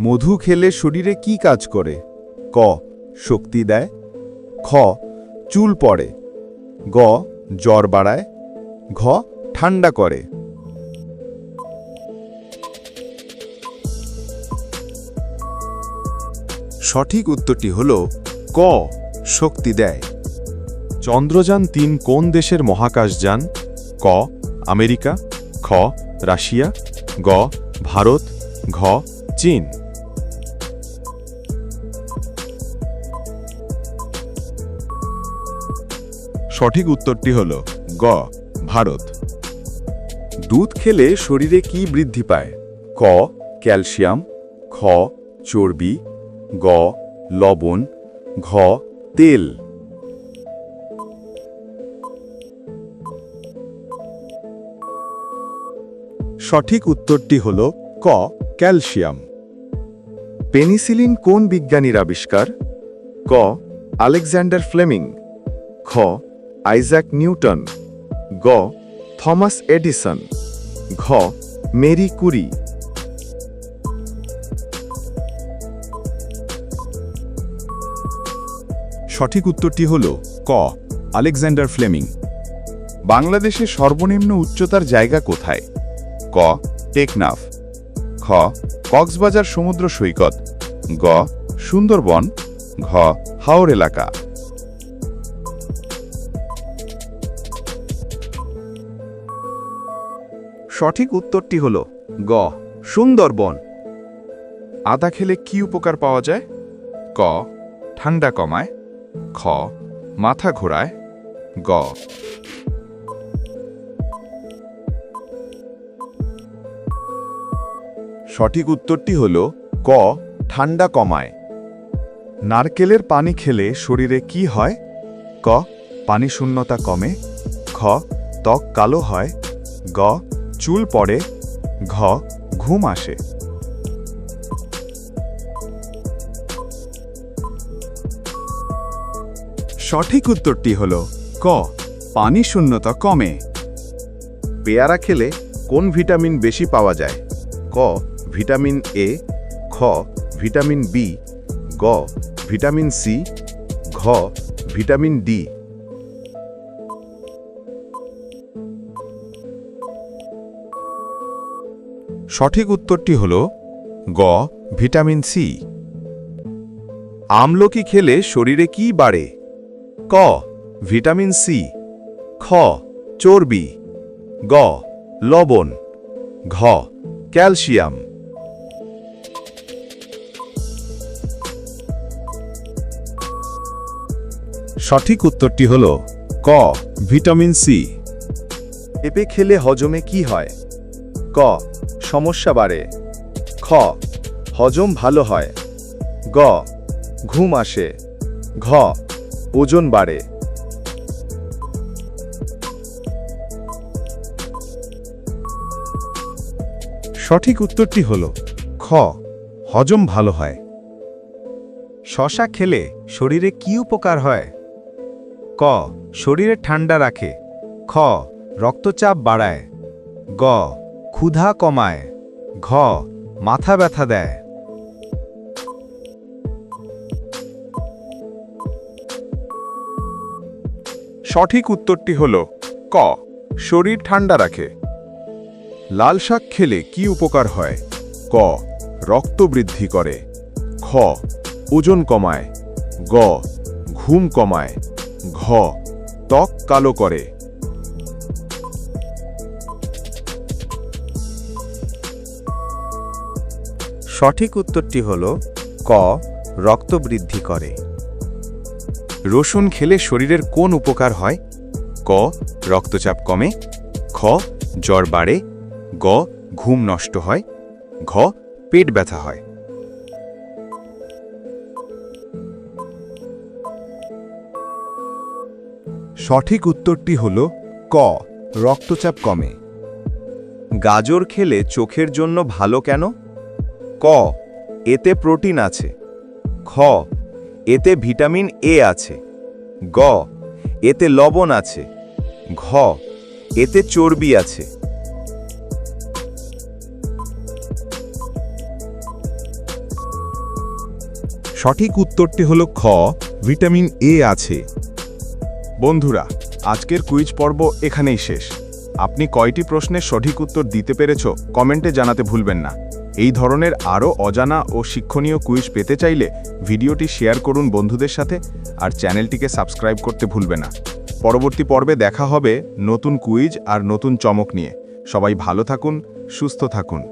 মধু খেলে শরীরে কি কাজ করে? ক. শক্তি দেয়। খ. চুল পড়ে। গ. জ্বর বাড়ায়। ঘ. ঠান্ডা করে। সঠিক উত্তরটি হল ক. শক্তি দেয়। চন্দ্রযান তিন কোন দেশের মহাকাশযান ক. আমেরিকা। খ. রাশিয়া। গ. ভারত। ঘ. চীন। সঠিক উত্তরটি হল গ, ভারত। দুধ খেলে শরীরে কি বৃদ্ধি পায়? ক, ক্যালসিয়াম, খ, চর্বি, গ, লবণ, ঘ, তেল। সঠিক উত্তরটি হল ক, ক্যালসিয়াম। পেনিসিলিন কোন বিজ্ঞানীর আবিষ্কার? ক, আলেকজান্ডার ফ্লেমিং। খ আইজাক নিউটন। গ. Thomas Edison. ঘ. Marie Curie. সঠিক উত্তরটি হল ক। Alexander Fleming. বাংলাদেশে সর্বনিম্ন উচ্চতার জায়গা কোথায়? ক. টেকনাফ। খ. কক্সবাজার সমুদ্র সৈকত। গ. সুন্দরবন। ঘ. হাওর এলাকা। সঠিক উত্তরটি হল গ, সুন্দরবন। আদা খেলে কি উপকার পাওয়া যায়? ক, ঠান্ডা কমায়। খ, মাথা ঘোরায়। গ। সঠিক উত্তরটি হল ক, ঠান্ডা কমায়। নারকেলের পানি খেলে শরীরে কি হয়? ক, পানি শূন্যতা কমে। খ, ত্বক কালো হয়। গ চুল পড়ে, ঘ, ঘুম আসে। সঠিক উত্তরটি হল ক, পানি শূন্যতা কমে। পেয়ারা খেলে কোন ভিটামিন বেশি পাওয়া যায়? ক, ভিটামিন এ খ, ভিটামিন বি গ, ভিটামিন সি ঘ, ভিটামিন ডি সঠিক উত্তরটি হল গ, ভিটামিন সি। আমলকি খেলে শরীরে কি বাড়ে? ক, ভিটামিন সি। খ, চর্বি। গ, লবণ। ঘ, ক্যালসিয়াম। সঠিক উত্তরটি হল ক, ভিটামিন সি। পেঁপে খেলে হজমে কি হয়? ক সমস্যা বাড়ে। খ, হজম ভালো হয়। গ, ঘুম আসে। ঘ, ওজন বাড়ে। সঠিক উত্তরটি হল, খ, হজম ভালো হয়। শশা খেলে শরীরে কি উপকার হয়? ক, শরীরে ঠান্ডা রাখে। খ, রক্তচাপ বাড়ায়। গ ক্ষুধা কমায়, ঘ, মাথা ব্যথা দেয়। সঠিক উত্তরটি হল ক, শরীর ঠান্ডা রাখে। লাল শাক খেলে কি উপকার হয়? ক, রক্ত বৃদ্ধি করে। খ, ওজন কমায়। গ, ঘুম কমায়। ঘ, ত্বক কালো করে। সঠিক উত্তরটি হল ক, রক্ত বৃদ্ধি করে। রসুন খেলে শরীরের কোন উপকার হয়? ক, রক্তচাপ কমে। খ, জ্বর বাড়ে। গ, ঘুম নষ্ট হয়। ঘ, পেট ব্যথা হয়। সঠিক উত্তরটি হল ক, রক্তচাপ কমে। গাজর খেলে চোখের জন্য ভালো কেন? ক, এতে প্রোটিন আছে। খ, এতে ভিটামিন এ আছে। গ, এতে লবণ আছে। ঘ, এতে চর্বি আছে। সঠিক উত্তরটি হল খ, ভিটামিন এ আছে। বন্ধুরা, আজকের কুইজ পর্ব এখানেই শেষ। আপনি কয়টি প্রশ্নের সঠিক উত্তর দিতে পেরেছ, কমেন্টে জানাতে ভুলবেন না। এই ধরনের আরও অজানা ও শিক্ষণীয় কুইজ পেতে চাইলে ভিডিওটি শেয়ার করুন বন্ধুদের সাথে আর চ্যানেলটিকে সাবস্ক্রাইব করতে ভুলবে না। পরবর্তী পর্বে দেখা হবে নতুন কুইজ আর নতুন চমক নিয়ে। সবাই ভালো থাকুন, সুস্থ থাকুন।